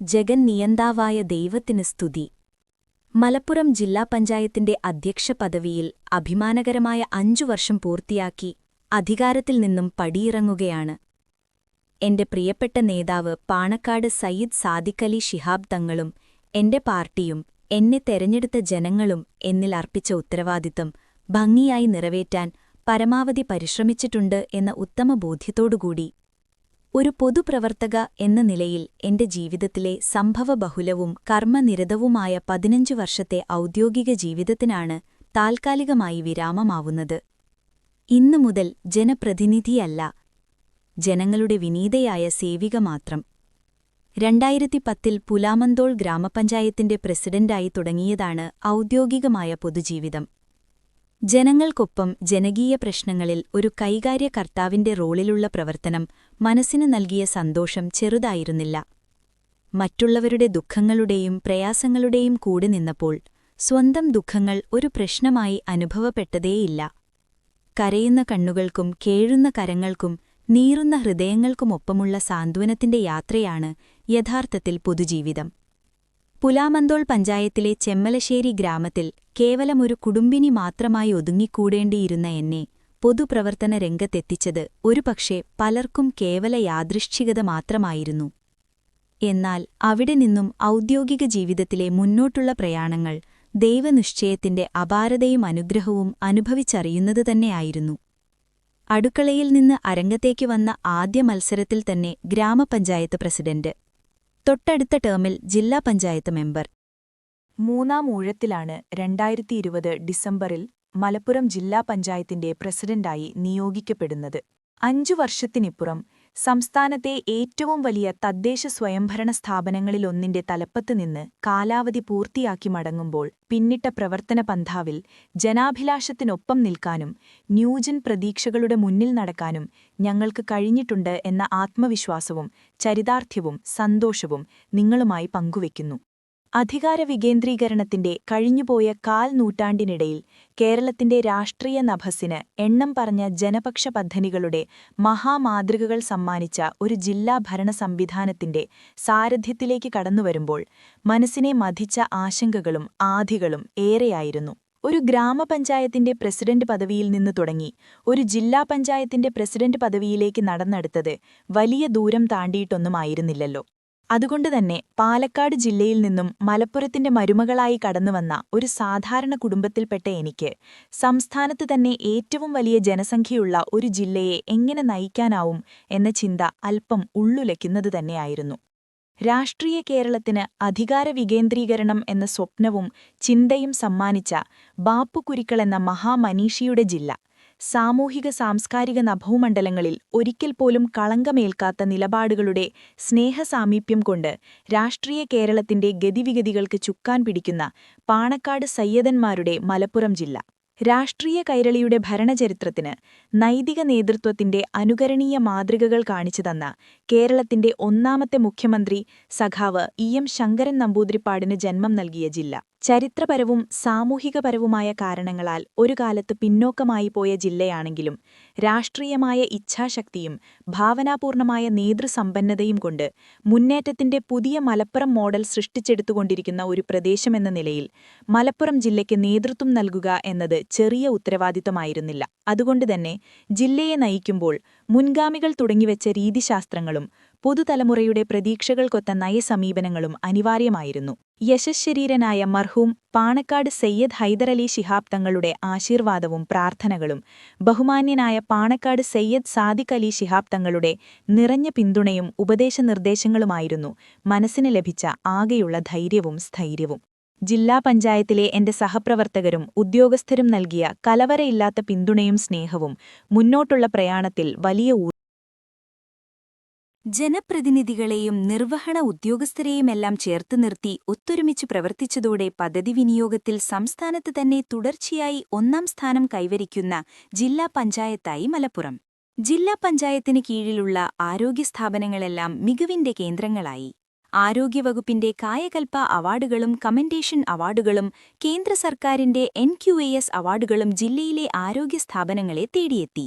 ജഗൻ നിയന്താവായ ദൈവത്തിന് സ്തുതി. മലപ്പുറം ജില്ലാ പഞ്ചായത്തിന്റെ അധ്യക്ഷ പദവിയിൽ അഭിമാനകരമായ അഞ്ചു വർഷം പൂർത്തിയാക്കി അധികാരത്തിൽ നിന്നും പടിയിറങ്ങുകയാണ്. എന്റെ പ്രിയപ്പെട്ട നേതാവ് പാണക്കാട് സയ്യിദ് സാദിഖലി ശിഹാബ് തങ്ങളും എന്റെ പാർട്ടിയും എന്നെ തെരഞ്ഞെടുത്ത ജനങ്ങളും എന്നിൽ അർപ്പിച്ച ഉത്തരവാദിത്തം ഭംഗിയായി നിറവേറ്റാൻ പരമാവധി പരിശ്രമിച്ചിട്ടുണ്ട് എന്ന ഉത്തമ ബോധ്യത്തോടുകൂടി ഒരു പൊതുപ്രവർത്തക എന്ന നിലയിൽ എന്റെ ജീവിതത്തിലെ സംഭവബഹുലവും കർമ്മനിരതവുമായ പതിനഞ്ചു വർഷത്തെ ഔദ്യോഗിക ജീവിതത്തിനാണ് താൽക്കാലികമായി വിരാമമാവുന്നത്. ഇന്നു മുതൽ ജനപ്രതിനിധിയല്ല ജനങ്ങളുടെ വിനീതയായ സേവിക മാത്രം. രണ്ടായിരത്തി പത്തിൽ പുലാമന്തോൾ ഗ്രാമപഞ്ചായത്തിന്റെ പ്രസിഡന്റായി തുടങ്ങിയതാണ് ഔദ്യോഗികമായ പൊതുജീവിതം. ജനങ്ങൾക്കൊപ്പം ജനകീയ പ്രശ്നങ്ങളിൽ ഒരു കൈകാര്യകർത്താവിന്റെ റോളിലുള്ള പ്രവർത്തനം മനസ്സിന് നൽകിയ സന്തോഷം ചെറുതായിരുന്നില്ല. മറ്റുള്ളവരുടെ ദുഃഖങ്ങളുടെയും പ്രയാസങ്ങളുടെയും കൂടെ നിന്നപ്പോൾ സ്വന്തം ദുഃഖങ്ങൾ ഒരു പ്രശ്നമായി അനുഭവപ്പെട്ടതേയില്ല. കരയുന്ന കണ്ണുകൾക്കും കേഴുന്ന കരങ്ങൾക്കും നീറുന്ന ഹൃദയങ്ങൾക്കുമൊപ്പമുള്ള സാന്ത്വനത്തിന്റെ യാത്രയാണ് യഥാർത്ഥത്തിൽ പൊതുജീവിതം. പുലാമന്തോൾ പഞ്ചായത്തിലെ ചെമ്മലശ്ശേരി ഗ്രാമത്തിൽ കേവലമൊരു കുടുംബിനി മാത്രമായി ഒതുങ്ങിക്കൂടേണ്ടിയിരുന്ന എന്നെ പൊതുപ്രവർത്തന രംഗത്തെത്തിച്ചത് ഒരുപക്ഷെ പലർക്കും കേവല യാദൃശ്ചികത മാത്രമായിരുന്നു. എന്നാൽ അവിടെ നിന്നും ഔദ്യോഗിക ജീവിതത്തിലെ മുന്നോട്ടുള്ള പ്രയാണങ്ങൾ ദൈവനിശ്ചയത്തിന്റെ അപാരതയും അനുഗ്രഹവും അനുഭവിച്ചറിയുന്നത് തന്നെയായിരുന്നു അടുക്കളയിൽ നിന്ന് അരങ്ങത്തേക്ക് വന്ന ആദ്യ മത്സരത്തിൽ തന്നെ ഗ്രാമപഞ്ചായത്ത് പ്രസിഡന്റ് തൊട്ടടുത്ത ടേമിൽ ജില്ലാ പഞ്ചായത്ത് മെമ്പർ. മൂന്നാം ഊഴത്തിലാണ് രണ്ടായിരത്തി ഇരുപത് ഡിസംബറിൽ മലപ്പുറം ജില്ലാ പഞ്ചായത്തിന്റെ പ്രസിഡന്റായി നിയോഗിക്കപ്പെടുന്നത്. അഞ്ചു വർഷത്തിനിപ്പുറം സംസ്ഥാനത്തെ ഏറ്റവും വലിയ തദ്ദേശ സ്വയംഭരണ സ്ഥാപനങ്ങളിലൊന്നിന്റെ തലപ്പത്ത് നിന്ന് കാലാവധി പൂർത്തിയാക്കി മടങ്ങുമ്പോൾ പിന്നിട്ട പ്രവർത്തന പന്ഥാവിൽ ജനാഭിലാഷത്തിനൊപ്പം നിൽക്കാനും ന്യൂജൻ പ്രതീക്ഷകളുടെ മുന്നിൽ നടക്കാനും ഞങ്ങൾക്ക് കഴിഞ്ഞിട്ടുണ്ട് എന്ന ആത്മവിശ്വാസവും ചരിതാർത്ഥ്യവും സന്തോഷവും നിങ്ങളുമായി പങ്കുവയ്ക്കുന്നു. അധികാര വികേന്ദ്രീകരണത്തിന്റെ കഴിഞ്ഞുപോയ കാൽ നൂറ്റാണ്ടിനിടയിൽ കേരളത്തിന്റെ രാഷ്ട്രീയ നഭസിന് എണ്ണം പറഞ്ഞ ജനപക്ഷ പദ്ധതികളുടെ മഹാമാതൃകകൾ സമ്മാനിച്ച ഒരു ജില്ലാ ഭരണ സംവിധാനത്തിന്റെ സാരഥ്യത്തിലേക്ക് കടന്നുവരുമ്പോൾ മനസ്സിനെ മധിച്ച ആശങ്കകളും ആധികളും ഏറെയായിരുന്നു. ഒരു ഗ്രാമപഞ്ചായത്തിന്റെ പ്രസിഡന്റ് പദവിയിൽ നിന്ന് തുടങ്ങി ഒരു ജില്ലാ പഞ്ചായത്തിന്റെ പ്രസിഡന്റ് പദവിയിലേക്ക് നടന്നെടുത്തത് വലിയ ദൂരം താണ്ടിയിട്ടൊന്നുമായിരുന്നില്ലല്ലോ. അതുകൊണ്ടുതന്നെ പാലക്കാട് ജില്ലയിൽ നിന്നും മലപ്പുറത്തിന്റെ മരുമകളായി കടന്നുവന്ന ഒരു സാധാരണ കുടുംബത്തിൽപ്പെട്ട എനിക്ക് സംസ്ഥാനത്ത് തന്നെ ഏറ്റവും വലിയ ജനസംഖ്യയുള്ള ഒരു ജില്ലയെ എങ്ങനെ നയിക്കാനാവും എന്ന ചിന്ത അല്പം ഉള്ളുലയ്ക്കുന്നത് തന്നെയായിരുന്നു. രാഷ്ട്രീയ കേരളത്തിന് അധികാര വികേന്ദ്രീകരണം എന്ന സ്വപ്നവും ചിന്തയും സമ്മാനിച്ച ബാപ്പുകുരിക്കളെന്ന മഹാമനീഷിയുടെ ജില്ല സാമൂഹിക സാംസ്കാരിക നഭവുമണ്ഡലങ്ങളിൽ ഒരിക്കൽ പോലും കളങ്കമേൽക്കാത്ത നിലപാടുകളുടെ സ്നേഹസാമീപ്യം കൊണ്ട് രാഷ്ട്രീയ കേരളത്തിന്റെ ഗതിവിഗതികൾക്ക് ചുക്കാൻ പിടിക്കുന്ന പാണക്കാട് സയ്യദന്മാരുടെ മലപ്പുറം ജില്ല. രാഷ്ട്രീയ കൈരളിയുടെ ഭരണചരിത്രത്തിന് നൈതിക നേതൃത്വത്തിന്റെ അനുകരണീയ മാതൃകകൾ കാണിച്ചു തന്ന കേരളത്തിന്റെ ഒന്നാമത്തെ മുഖ്യമന്ത്രി സഖാവ് ഇ എം ശങ്കരൻ നമ്പൂതിരിപ്പാടിന് ജന്മം നൽകിയ ജില്ല. ചരിത്രപരവും സാമൂഹികപരവുമായ കാരണങ്ങളാൽ ഒരു കാലത്ത് പിന്നോക്കമായി പോയ ജില്ലയാണെങ്കിലും രാഷ്ട്രീയമായ ഇച്ഛാശക്തിയും ഭാവനാപൂർണമായ നേതൃസമ്പന്നതയും കൊണ്ട് മുന്നേറ്റത്തിന്റെ പുതിയ മലപ്പുറം മോഡൽ സൃഷ്ടിച്ചെടുത്തുകൊണ്ടിരിക്കുന്ന ഒരു പ്രദേശമെന്ന നിലയിൽ മലപ്പുറം ജില്ലയ്ക്ക് നേതൃത്വം നൽകുക എന്നത് ചെറിയ ഉത്തരവാദിത്തമായിരുന്നില്ല. അതുകൊണ്ടുതന്നെ ജില്ലയെ നയിക്കുമ്പോൾ മുൻഗാമികൾ തുടങ്ങിവെച്ച രീതിശാസ്ത്രങ്ങളും പുതുതലമുറയുടെ പ്രതീക്ഷകൾക്കൊത്ത നയസമീപനങ്ങളും അനിവാര്യമായിരുന്നു. യശശരീരനായ മർഹൂം പാണക്കാട് സയ്യദ് ഹൈദരലി ശിഹാബ് തങ്ങളുടെ ആശീർവാദവും പ്രാർത്ഥനകളും ബഹുമാന്യനായ പാണക്കാട് സയ്യദ് സാദിഖ് അലി ശിഹാബ് തങ്ങളുടെ നിറഞ്ഞ പിന്തുണയും ഉപദേശനിർദ്ദേശങ്ങളുമായിരുന്നു മനസ്സിന് ലഭിച്ച ആകെയുള്ള ധൈര്യവും സ്ഥൈര്യവും. ജില്ലാ പഞ്ചായത്തിലെ എന്റെ സഹപ്രവർത്തകരും ഉദ്യോഗസ്ഥരും നൽകിയ കലവരയില്ലാത്ത പിന്തുണയും സ്നേഹവും മുന്നോട്ടുള്ള പ്രയാണത്തിൽ വലിയ ജനപ്രതിനിധികളെയും നിർവഹണ ഉദ്യോഗസ്ഥരെയുമെല്ലാം ചേർത്ത് നിർത്തി ഒത്തൊരുമിച്ച് പ്രവർത്തിച്ചതോടെ പദ്ധതി വിനിയോഗത്തിൽ സംസ്ഥാനത്ത് തന്നെ തുടർച്ചയായി ഒന്നാം സ്ഥാനം കൈവരിക്കുന്ന ജില്ലാ പഞ്ചായത്തായി മലപ്പുറം. ജില്ലാ പഞ്ചായത്തിന് കീഴിലുള്ള ആരോഗ്യ സ്ഥാപനങ്ങളെല്ലാം മികവിന്റെ കേന്ദ്രങ്ങളായി. ആരോഗ്യവകുപ്പിന്റെ കായകൽപ്പ അവാർഡുകളും കമന്റേഷൻ അവാർഡുകളും കേന്ദ്ര സർക്കാരിന്റെ എൻ അവാർഡുകളും ജില്ലയിലെ ആരോഗ്യ സ്ഥാപനങ്ങളെ തേടിയെത്തി.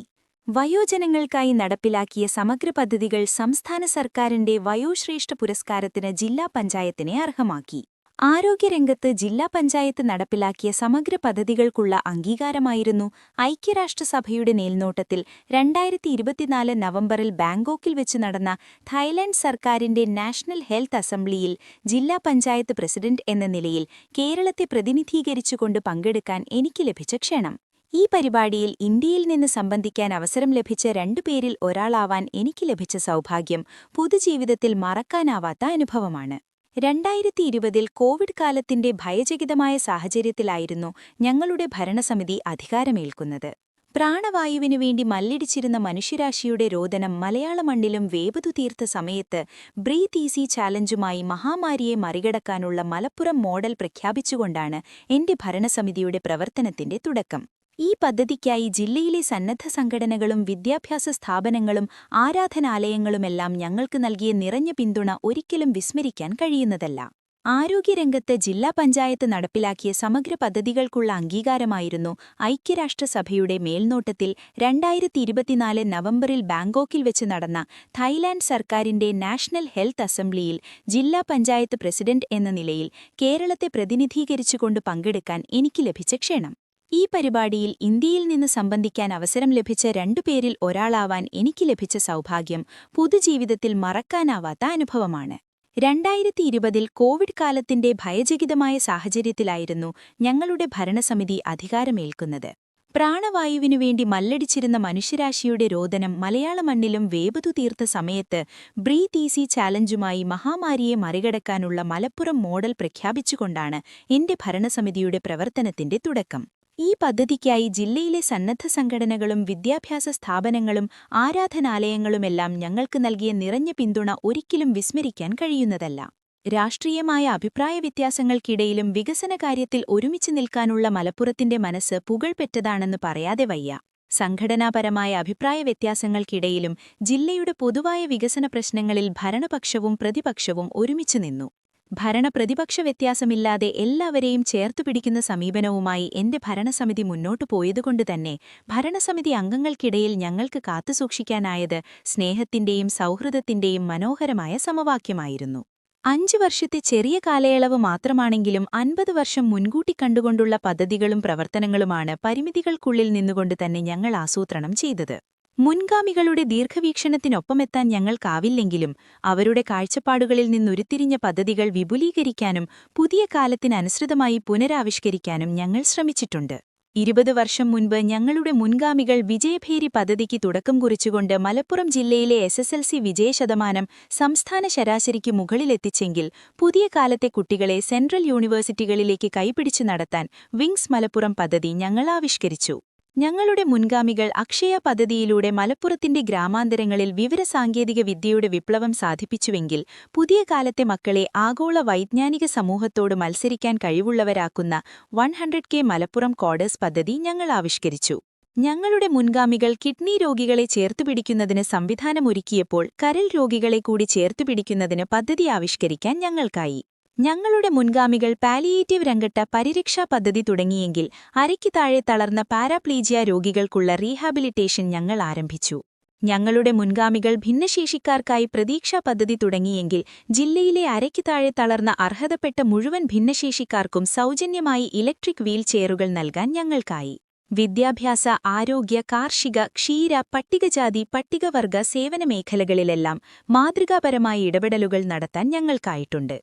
വയോജനങ്ങൾക്കായി നടപ്പിലാക്കിയ സമഗ്ര പദ്ധതികൾ സംസ്ഥാന സർക്കാരിന്റെ വയോശ്രേഷ്ഠ പുരസ്കാരത്തിന് ജില്ലാ പഞ്ചായത്തിനെ അർഹമാക്കി. ആരോഗ്യരംഗത്ത് ജില്ലാ പഞ്ചായത്ത് നടപ്പിലാക്കിയ സമഗ്ര പദ്ധതികൾക്കുള്ള അംഗീകാരമായിരുന്നു ഐക്യരാഷ്ട്രസഭയുടെ മേൽനോട്ടത്തിൽ രണ്ടായിരത്തി ഇരുപത്തിനാല് നവംബറിൽ ബാങ്കോക്കിൽ വെച്ച് നടന്ന തായ്ലൻഡ് സർക്കാരിന്റെ നാഷണൽ ഹെൽത്ത് അസംബ്ലിയിൽ ജില്ലാ പഞ്ചായത്ത് പ്രസിഡന്റ് എന്ന നിലയിൽ കേരളത്തെ പ്രതിനിധീകരിച്ചുകൊണ്ട് പങ്കെടുക്കാൻ എനിക്ക് ലഭിച്ച ക്ഷണം. ഈ പരിപാടിയിൽ ഇന്ത്യയിൽ നിന്ന് സംബന്ധിക്കാൻ അവസരം ലഭിച്ച രണ്ടുപേരിൽ ഒരാളാവാൻ എനിക്ക് ലഭിച്ച സൗഭാഗ്യം പൊതുജീവിതത്തിൽ മറക്കാനാവാത്ത അനുഭവമാണ്. രണ്ടായിരത്തി ഇരുപതിൽ കോവിഡ് കാലത്തിന്റെ ഭയചകിതമായ സാഹചര്യത്തിലായിരുന്നു ഞങ്ങളുടെ ഭരണസമിതി അധികാരമേൽക്കുന്നത്. പ്രാണവായുവിനു വേണ്ടി മല്ലിടിച്ചിരുന്ന മനുഷ്യരാശിയുടെ രോദനം മലയാള മണ്ണിലും വേപതു തീർത്ത സമയത്ത് ബ്രീത്ത് ഈസി ചാലഞ്ചുമായി മഹാമാരിയെ മറികടക്കാനുള്ള മലപ്പുറം മോഡൽ പ്രഖ്യാപിച്ചുകൊണ്ടാണ് എന്റെ ഭരണസമിതിയുടെ പ്രവർത്തനത്തിന്റെ തുടക്കം. ഈ പദ്ധതിക്കായി ജില്ലയിലെ സന്നദ്ധ സംഘടനകളും വിദ്യാഭ്യാസ സ്ഥാപനങ്ങളും ആരാധനാലയങ്ങളുമെല്ലാം ഞങ്ങൾക്ക് നൽകിയ നിറഞ്ഞ പിന്തുണ ഒരിക്കലും വിസ്മരിക്കാൻ കഴിയുന്നതല്ല. ആരോഗ്യരംഗത്ത് ജില്ലാ പഞ്ചായത്ത് നടപ്പിലാക്കിയ സമഗ്ര പദ്ധതികൾക്കുള്ള അംഗീകാരമായിരുന്നു ഐക്യരാഷ്ട്രസഭയുടെ മേൽനോട്ടത്തിൽ രണ്ടായിരത്തി ഇരുപത്തിനാല് നവംബറിൽ ബാങ്കോക്കിൽ വെച്ച് നടന്ന തായ്ലാൻഡ് സർക്കാരിന്റെ നാഷണൽ ഹെൽത്ത് അസംബ്ലിയിൽ ജില്ലാ പഞ്ചായത്ത് പ്രസിഡന്റ് എന്ന നിലയിൽ കേരളത്തെ പ്രതിനിധീകരിച്ചുകൊണ്ട് പങ്കെടുക്കാൻ എനിക്ക് ലഭിച്ച ക്ഷണം. ഈ പരിപാടിയിൽ ഇന്ത്യയിൽ നിന്ന് സംബന്ധിക്കാൻ അവസരം ലഭിച്ച രണ്ടുപേരിൽ ഒരാളാവാൻ എനിക്ക് ലഭിച്ച സൗഭാഗ്യം പൊതുജീവിതത്തിൽ മറക്കാനാവാത്ത അനുഭവമാണ്. രണ്ടായിരത്തി ഇരുപതിൽ കോവിഡ് കാലത്തിന്റെ ഭയചകിതമായ സാഹചര്യത്തിലായിരുന്നു ഞങ്ങളുടെ ഭരണസമിതി അധികാരമേൽക്കുന്നത്. പ്രാണവായുവിനു വേണ്ടി മല്ലടിച്ചിരുന്ന മനുഷ്യരാശിയുടെ രോദനം മലയാള മണ്ണിലും വേപതു തീർത്ത സമയത്ത് ബ്രീത്ത് ഈസി ചാലഞ്ചുമായി മഹാമാരിയെ മറികടക്കാനുള്ള മലപ്പുറം മോഡൽ പ്രഖ്യാപിച്ചുകൊണ്ടാണ് എന്റെ ഭരണസമിതിയുടെ പ്രവർത്തനത്തിന്റെ തുടക്കം. ഈ പദ്ധതിക്കായി ജില്ലയിലെ സന്നദ്ധ സംഘടനകളും വിദ്യാഭ്യാസ സ്ഥാപനങ്ങളും ആരാധനാലയങ്ങളുമെല്ലാം ഞങ്ങൾക്ക് നൽകിയ നിറഞ്ഞ പിന്തുണ ഒരിക്കലും വിസ്മരിക്കാൻ കഴിയുന്നതല്ല. രാഷ്ട്രീയമായ അഭിപ്രായ വ്യത്യാസങ്ങൾക്കിടയിലും വികസനകാര്യത്തിൽ ഒരുമിച്ച് നിൽക്കാനുള്ള മലപ്പുറത്തിന്റെ മനസ്സ് പുകൾപെറ്റതാണെന്ന് പറയാതെ വയ്യ. സംഘടനാപരമായ അഭിപ്രായ വ്യത്യാസങ്ങൾക്കിടയിലും ജില്ലയുടെ പൊതുവായ വികസന പ്രശ്നങ്ങളിൽ ഭരണപക്ഷവും പ്രതിപക്ഷവും ഒരുമിച്ചു നിന്നു. ഭരണപ്രതിപക്ഷ വ്യത്യാസമില്ലാതെ എല്ലാവരെയും ചേർത്തുപിടിക്കുന്ന സമീപനവുമായി എന്റെ ഭരണസമിതി മുന്നോട്ടു പോയതുകൊണ്ടുതന്നെ ഭരണസമിതി അംഗങ്ങൾക്കിടയിൽ ഞങ്ങൾക്ക് കാത്തുസൂക്ഷിക്കാനായത് സ്നേഹത്തിന്റെയും സൗഹൃദത്തിന്റെയും മനോഹരമായ സമവാക്യമായിരുന്നു. അഞ്ചു വർഷത്തെ ചെറിയ കാലയളവ് മാത്രമാണെങ്കിലും അൻപത് വർഷം മുൻകൂട്ടി കണ്ടുകൊണ്ടുള്ള പദ്ധതികളും പ്രവർത്തനങ്ങളുമാണ് പരിമിതികൾക്കുള്ളിൽ നിന്നുകൊണ്ട് തന്നെ ഞങ്ങൾ ആസൂത്രണം ചെയ്തത്. മുൻഗാമികളുടെ ദീർഘവീക്ഷണത്തിനൊപ്പമെത്താൻ ഞങ്ങൾക്കാവില്ലെങ്കിലും അവരുടെ കാഴ്ചപ്പാടുകളിൽ നിന്നുരുത്തിരിഞ്ഞ പദ്ധതികൾ വിപുലീകരിക്കാനും പുതിയ കാലത്തിനനുസൃതമായി പുനരാവിഷ്കരിക്കാനും ഞങ്ങൾ ശ്രമിച്ചിട്ടുണ്ട്. ഇരുപത് വർഷം മുൻപ് ഞങ്ങളുടെ മുൻഗാമികൾ വിജയഭേരി പദ്ധതിക്ക് തുടക്കം കുറിച്ചുകൊണ്ട് മലപ്പുറം ജില്ലയിലെ എസ് എസ് എൽ സി വിജയശതമാനം സംസ്ഥാന ശരാശരിക്ക് മുകളിലെത്തിച്ചെങ്കിൽ പുതിയ കാലത്തെ കുട്ടികളെ സെൻട്രൽ യൂണിവേഴ്സിറ്റികളിലേക്ക് കൈപിടിച്ചു നടത്താൻ വിങ്സ് മലപ്പുറം പദ്ധതി ഞങ്ങൾ ആവിഷ്കരിച്ചു. ഞങ്ങളുടെ മുൻഗാമികൾ അക്ഷയ പദ്ധതിയിലൂടെ മലപ്പുറത്തിന്റെ ഗ്രാമാന്തരങ്ങളിൽ വിവരസാങ്കേതിക വിദ്യയുടെ വിപ്ലവം സാധിപ്പിച്ചുവെങ്കിൽ പുതിയ കാലത്തെ മക്കളെ ആഗോള വൈജ്ഞാനിക സമൂഹത്തോട് മത്സരിക്കാൻ കഴിവുള്ളവരാക്കുന്ന one hundred K Malappuram coders പദ്ധതി ഞങ്ങൾ ആവിഷ്കരിച്ചു. ഞങ്ങളുടെ മുൻഗാമികൾ കിഡ്നി രോഗികളെ ചേർത്തുപിടിക്കുന്നതിന് സംവിധാനമൊരുക്കിയപ്പോൾ കരൽ രോഗികളെ കൂടി ചേർത്തുപിടിക്കുന്നതിന് പദ്ധതി ആവിഷ്കരിക്കാൻ ഞങ്ങൾക്കായി. ഞങ്ങളുടെ മുൻഗാമികൾ പാലിയേറ്റീവ് രംഗട്ട പരിരക്ഷാ പദ്ധതി തുടങ്ങിയെങ്കിൽ അരയ്ക്ക് താഴെ തളർന്ന പാരാപ്ലീജിയ രോഗികൾക്കുള്ള റീഹാബിലിറ്റേഷൻ ഞങ്ങൾ ആരംഭിച്ചു. ഞങ്ങളുടെ മുൻഗാമികൾ ഭിന്നശേഷിക്കാർക്കായി പ്രതീക്ഷാ പദ്ധതി തുടങ്ങിയെങ്കിൽ ജില്ലയിലെ അരയ്ക്ക് താഴെ തളർന്ന അർഹതപ്പെട്ട മുഴുവൻ ഭിന്നശേഷിക്കാർക്കും സൗജന്യമായി ഇലക്ട്രിക് വീൽ ചെയറുകൾ നൽകാൻ ഞങ്ങൾക്കായി. വിദ്യാഭ്യാസ ആരോഗ്യ കാർഷിക ക്ഷീര പട്ടികജാതി പട്ടികവർഗ സേവന മേഖലകളിലെല്ലാം മാതൃകാപരമായ ഇടപെടലുകൾ നടത്താൻ ഞങ്ങൾക്കായിട്ടുണ്ട്.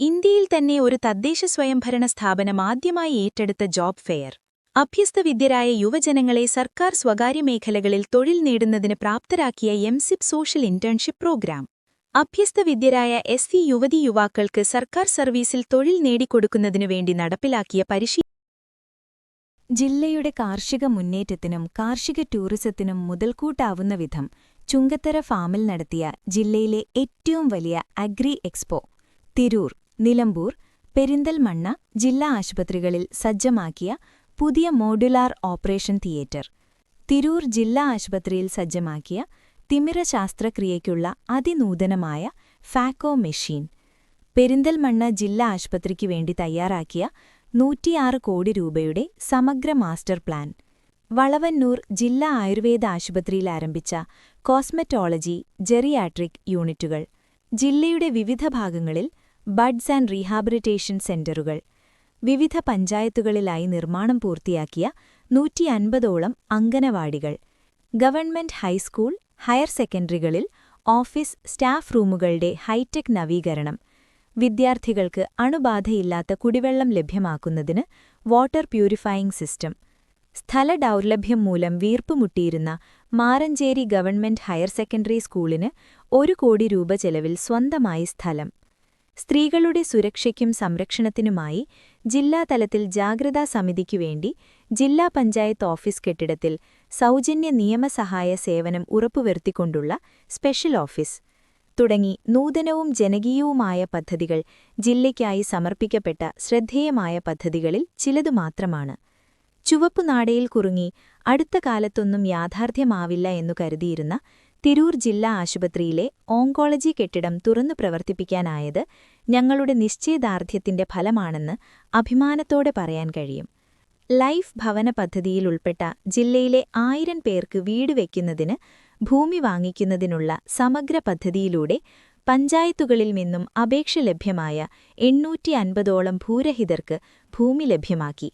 ഇന്ത്യയിൽ തന്നെ ഒരു തദ്ദേശ സ്വയംഭരണ സ്ഥാപനം ആദ്യമായി ഏറ്റെടുത്ത ജോബ് ഫെയർ. അഭ്യസ്തവിദ്യരായ യുവജനങ്ങളെ സർക്കാർ സ്വകാര്യ മേഖലകളിൽ തൊഴിൽ നേടുന്നതിന് പ്രാപ്തരാക്കിയ എംസിപ് സോഷ്യൽ ഇന്റേൺഷിപ്പ് പ്രോഗ്രാം. അഭ്യസ്തവിദ്യരായ എസ് സി യുവതി യുവാക്കൾക്ക് സർക്കാർ സർവീസിൽ തൊഴിൽ നേടിക്കൊടുക്കുന്നതിനു വേണ്ടി നടപ്പിലാക്കിയ പരിശീലനം ജില്ലയുടെ കാർഷിക മുന്നേറ്റത്തിനും കാർഷിക ടൂറിസത്തിനും മുതൽക്കൂട്ടാവുന്ന വിധം ചുങ്കത്തര ഫാമിൽ നടത്തിയ ജില്ലയിലെ ഏറ്റവും വലിയ അഗ്രി എക്സ്പോ തിരൂർ. നിലമ്പൂർ പെരിന്തൽമണ്ണ ജില്ലാ ആശുപത്രികളിൽ സജ്ജമാക്കിയ പുതിയ മോഡുലാർ ഓപ്പറേഷൻ തിയേറ്റർ. തിരൂർ ജില്ലാ ആശുപത്രിയിൽ സജ്ജമാക്കിയ തിമിര ശാസ്ത്രക്രിയയ്ക്കുള്ള അതിനൂതനമായ ഫാക്കോ മെഷീൻ. പെരിന്തൽമണ്ണ ജില്ലാ ആശുപത്രിക്ക് വേണ്ടി തയ്യാറാക്കിയ നൂറ്റിയാറ് കോടി രൂപയുടെ സമഗ്ര മാസ്റ്റർ പ്ലാൻ. വളവന്നൂർ ജില്ലാ ആയുർവേദ ആശുപത്രിയിൽ ആരംഭിച്ച കോസ്മെറ്റോളജി ജെറിയാട്രിക് യൂണിറ്റുകൾ. ജില്ലയുടെ വിവിധ ഭാഗങ്ങളിൽ ബഡ്സ് ആൻഡ് റീഹാബിലിറ്റേഷൻ സെന്ററുകൾ വിവിധ പഞ്ചായത്തുകളിലായി നിർമ്മാണം പൂർത്തിയാക്കിയ നൂറ്റി അൻപതോളം അംഗനവാടികൾ ഗവൺമെന്റ് ഹൈസ്കൂൾ ഹയർ സെക്കൻഡറികളിൽ ഓഫീസ് സ്റ്റാഫ് റൂമുകളുടെ ഹൈടെക് നവീകരണം വിദ്യാർത്ഥികൾക്ക് അണുബാധയില്ലാത്ത കുടിവെള്ളം ലഭ്യമാക്കുന്നതിന് വാട്ടർ പ്യൂരിഫയിംഗ് സിസ്റ്റം സ്ഥല ദൗർലഭ്യം മൂലം വീർപ്പുമുട്ടിയിരുന്ന മാറഞ്ചേരി ഗവൺമെന്റ് ഹയർ സെക്കൻഡറി സ്കൂളിന് ഒരു കോടി രൂപ ചെലവിൽ സ്വന്തമായി സ്ഥലം. സ്ത്രീകളുടെ സുരക്ഷയ്ക്കും സംരക്ഷണത്തിനുമായി ജില്ലാതലത്തിൽ ജാഗ്രതാ സമിതിക്കുവേണ്ടി ജില്ലാ പഞ്ചായത്ത് ഓഫീസ് കെട്ടിടത്തിൽ സൗജന്യ നിയമസഹായ സേവനം ഉറപ്പുവരുത്തിക്കൊണ്ടുള്ള സ്പെഷ്യൽ ഓഫീസ്. തുടങ്ങി നൂതനവും ജനകീയവുമായ പദ്ധതികൾ ജില്ലയ്ക്കായി സമർപ്പിക്കപ്പെട്ട ശ്രദ്ധേയമായ പദ്ധതികളിൽ ചിലതു മാത്രമാണ്. ചുവപ്പുനാടയിൽ കുറുങ്ങി അടുത്ത കാലത്തൊന്നും യാഥാർത്ഥ്യമാവില്ല എന്നു കരുതിയിരുന്ന തിരൂർ ജില്ലാ ആശുപത്രിയിലെ ഓങ്കോളജി കെട്ടിടം തുറന്നു പ്രവർത്തിപ്പിക്കാനായത് ഞങ്ങളുടെ നിശ്ചയദാർഢ്യത്തിന്റെ ഫലമാണെന്ന് അഭിമാനത്തോടെ പറയാൻ കഴിയും. ലൈഫ് ഭവന പദ്ധതിയിൽ ഉൾപ്പെട്ട ജില്ലയിലെ ആയിരം പേർക്ക് വീട് വയ്ക്കുന്നതിന് ഭൂമി വാങ്ങിക്കുന്നതിനുള്ള സമഗ്ര പദ്ധതിയിലൂടെ പഞ്ചായത്തുകളിൽ നിന്നും അപേക്ഷ ലഭ്യമായ എണ്ണൂറ്റി അൻപതോളം ഭൂരഹിതർക്ക് ഭൂമി ലഭ്യമാക്കി.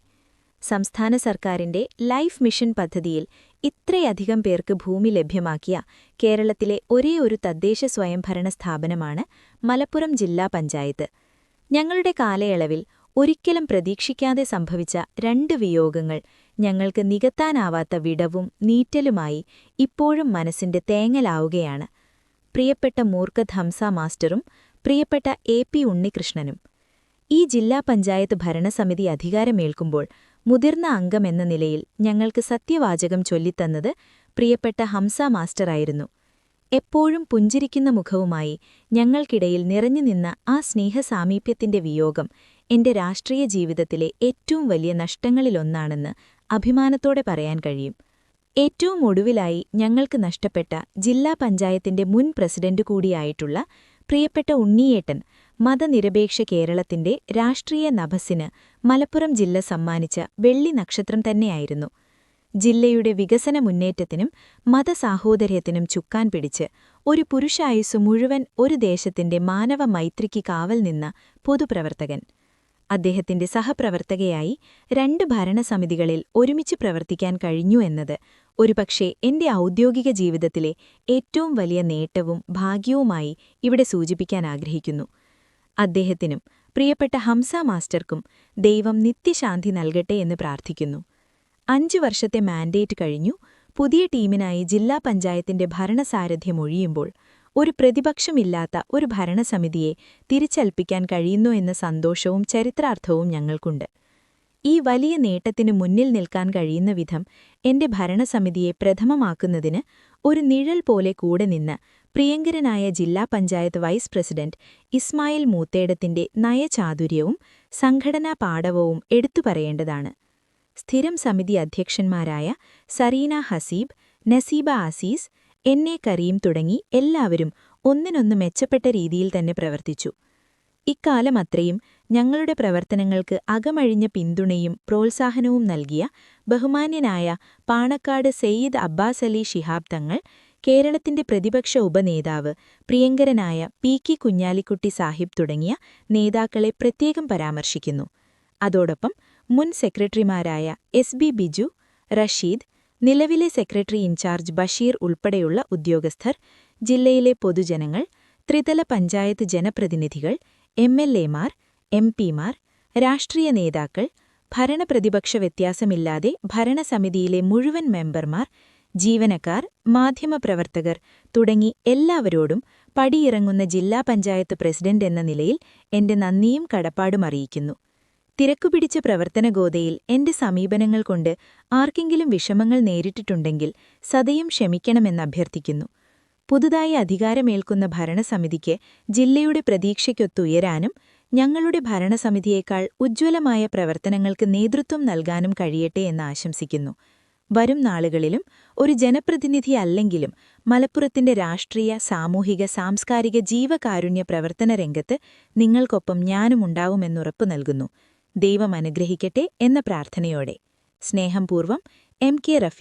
സംസ്ഥാന സർക്കാരിന്റെ ലൈഫ് മിഷൻ പദ്ധതിയിൽ ഇത്രയധികം പേർക്ക് ഭൂമി ലഭ്യമാക്കിയ കേരളത്തിലെ ഒരേ ഒരു തദ്ദേശ സ്വയംഭരണ സ്ഥാപനമാണ് മലപ്പുറം ജില്ലാ പഞ്ചായത്ത്. ഞങ്ങളുടെ കാലയളവിൽ ഒരിക്കലും പ്രതീക്ഷിക്കാതെ സംഭവിച്ച രണ്ട് വിയോഗങ്ങൾ ഞങ്ങൾക്ക് നികത്താനാവാത്ത വിടവും നീറ്റലുമായി ഇപ്പോഴും മനസ്സിന്റെ തേങ്ങലാവുകയാണ്. പ്രിയപ്പെട്ട മൂർഖ ഹംസ മാസ്റ്ററും പ്രിയപ്പെട്ട എ പി ഉണ്ണികൃഷ്ണനും. ഈ ജില്ലാ പഞ്ചായത്ത് ഭരണസമിതി അധികാരമേൽക്കുമ്പോൾ മുതിർന്ന അംഗമെന്ന നിലയിൽ ഞങ്ങൾക്ക് സത്യവാചകം ചൊല്ലിത്തന്നത് പ്രിയപ്പെട്ട ഹംസ മാസ്റ്ററായിരുന്നു. എപ്പോഴും പുഞ്ചിരിക്കുന്ന മുഖവുമായി ഞങ്ങൾക്കിടയിൽ നിറഞ്ഞുനിന്ന ആ സ്നേഹസാമീപ്യത്തിന്റെ വിയോഗം എന്റെ രാഷ്ട്രീയ ജീവിതത്തിലെ ഏറ്റവും വലിയ നഷ്ടങ്ങളിലൊന്നാണെന്ന് അഭിമാനത്തോടെ പറയാൻ കഴിയും. ഏറ്റവും ഒടുവിലായി ഞങ്ങൾക്ക് നഷ്ടപ്പെട്ട ജില്ലാ പഞ്ചായത്തിന്റെ മുൻ പ്രസിഡന്റ് കൂടിയായിട്ടുള്ള പ്രിയപ്പെട്ട ഉണ്ണിയേട്ടൻ മതനിരപേക്ഷ കേരളത്തിന്റെ രാഷ്ട്രീയ നഭസിന് മലപ്പുറം ജില്ല സമ്മാനിച്ച വെള്ളി നക്ഷത്രം തന്നെയായിരുന്നു. ജില്ലയുടെ വികസന മുന്നേറ്റത്തിനും മതസാഹോദര്യത്തിനും ചുക്കാൻ പിടിച്ച് ഒരു പുരുഷായുസ് മുഴുവൻ ഒരു ദേശത്തിന്റെ മാനവ മൈത്രിക്ക് കാവൽ നിന്ന പൊതുപ്രവർത്തകൻ. അദ്ദേഹത്തിന്റെ സഹപ്രവർത്തകയായി രണ്ട് ഭരണസമിതികളിൽ ഒരുമിച്ച് പ്രവർത്തിക്കാൻ കഴിഞ്ഞു എന്നത് ഒരുപക്ഷെ എന്റെ ഔദ്യോഗിക ജീവിതത്തിലെ ഏറ്റവും വലിയ നേട്ടവും ഭാഗ്യവുമായി ഇവിടെ സൂചിപ്പിക്കാൻ ആഗ്രഹിക്കുന്നു. അദ്ദേഹത്തിനും പ്രിയപ്പെട്ട ഹംസ മാസ്റ്റർക്കും ദൈവം നിത്യശാന്തി നൽകട്ടെ എന്ന് പ്രാർത്ഥിക്കുന്നു. അഞ്ചു വർഷത്തെ മാൻഡേറ്റ് കഴിഞ്ഞു. പുതിയ ടീമിനായി ജില്ലാ പഞ്ചായത്തിന്റെ ഭരണസാരഥ്യം ഒഴിയുമ്പോൾ ഒരു പ്രതിപക്ഷമില്ലാത്ത ഒരു ഭരണസമിതിയെ തിരിച്ചൽപ്പിക്കാൻ കഴിയുന്നു എന്ന സന്തോഷവും ചരിത്രാർത്ഥവും ഞങ്ങൾക്കുണ്ട്. ഈ വലിയ നേട്ടത്തിനു മുന്നിൽ നിൽക്കാൻ കഴിയുന്ന വിധം എന്റെ ഭരണസമിതിയെ പ്രഥമമാക്കുന്നതിന് ഒരു നിഴൽ പോലെ കൂടെ നിന്ന് പ്രിയങ്കരനായ ജില്ലാ പഞ്ചായത്ത് വൈസ് പ്രസിഡന്റ് ഇസ്മായിൽ മൂത്തേടത്തിന്റെ നയചാതുര്യവും സംഘടനാ പാടവവും എടുത്തുപറയേണ്ടതാണ് സ്ഥിരം സമിതി അധ്യക്ഷന്മാരായ സരീന ഹസീബ് നസീബ ആസീസ് എൻ എ കരീം തുടങ്ങി എല്ലാവരും ഒന്നിനൊന്ന് മെച്ചപ്പെട്ട രീതിയിൽ തന്നെ പ്രവർത്തിച്ചു. ഇക്കാലം അത്രയും ഞങ്ങളുടെ പ്രവർത്തനങ്ങൾക്ക് അകമഴിഞ്ഞ പിന്തുണയും പ്രോത്സാഹനവും നൽകിയ ബഹുമാന്യനായ പാണക്കാട് സെയ്യിദ് അബ്ബാസ് അലി ശിഹാബ് തങ്ങൾ കേരളത്തിന്റെ പ്രതിപക്ഷ ഉപനേതാവ് പ്രിയങ്കരനായ പി കെ കുഞ്ഞാലിക്കുട്ടി സാഹിബ് തുടങ്ങിയ നേതാക്കളെ പ്രത്യേകം പരാമർശിക്കുന്നു. അതോടൊപ്പം മുൻ സെക്രട്ടറിമാരായ എസ് ബി ബിജു റഷീദ് നിലവിലെ സെക്രട്ടറി ഇൻചാർജ് ബഷീർ ഉൾപ്പെടെയുള്ള ഉദ്യോഗസ്ഥർ ജില്ലയിലെ പൊതുജനങ്ങൾ ത്രിതല പഞ്ചായത്ത് ജനപ്രതിനിധികൾ എം എൽ എം പിമാർ രാഷ്ട്രീയ നേതാക്കൾ ഭരണപ്രതിപക്ഷ വ്യത്യാസമില്ലാതെ ഭരണസമിതിയിലെ മുഴുവൻ മെമ്പർമാർ ജീവനക്കാർ മാധ്യമപ്രവർത്തകർ തുടങ്ങി എല്ലാവരോടും പടിയിറങ്ങുന്ന ജില്ലാ പഞ്ചായത്ത് പ്രസിഡന്റ് എന്ന നിലയിൽ എന്റെ നന്ദിയും കടപ്പാടും അറിയിക്കുന്നു. തിരക്കുപിടിച്ച പ്രവർത്തനഗോതയിൽ എന്റെ സമീപനങ്ങൾ കൊണ്ട് ആർക്കെങ്കിലും വിഷമങ്ങൾ നേരിട്ടിട്ടുണ്ടെങ്കിൽ സദയം ക്ഷമിക്കണമെന്നഭ്യർത്ഥിക്കുന്നു പുതുതായി അധികാരമേൽക്കുന്ന ഭരണസമിതിക്ക് ജില്ലയുടെ പ്രതീക്ഷയ്ക്കൊത്തുയരാനും ഞങ്ങളുടെ ഭരണസമിതിയേക്കാൾ ഉജ്ജ്വലമായ പ്രവർത്തനങ്ങൾക്ക് നേതൃത്വം നൽകാനും കഴിയട്ടെ എന്ന് ആശംസിക്കുന്നു. വരും നാളുകളിലും ഒരു ജനപ്രതിനിധി അല്ലെങ്കിലും മലപ്പുറത്തിന്റെ രാഷ്ട്രീയ സാമൂഹിക സാംസ്കാരിക ജീവകാരുണ്യ പ്രവർത്തന രംഗത്ത് നിങ്ങൾക്കൊപ്പം ഞാനും ഉണ്ടാവുമെന്നുറപ്പു നൽകുന്നു. ദൈവം അനുഗ്രഹിക്കട്ടെ എന്ന പ്രാർത്ഥനയോടെ. സ്നേഹംപൂർവം എം കെ റഫീഖ്.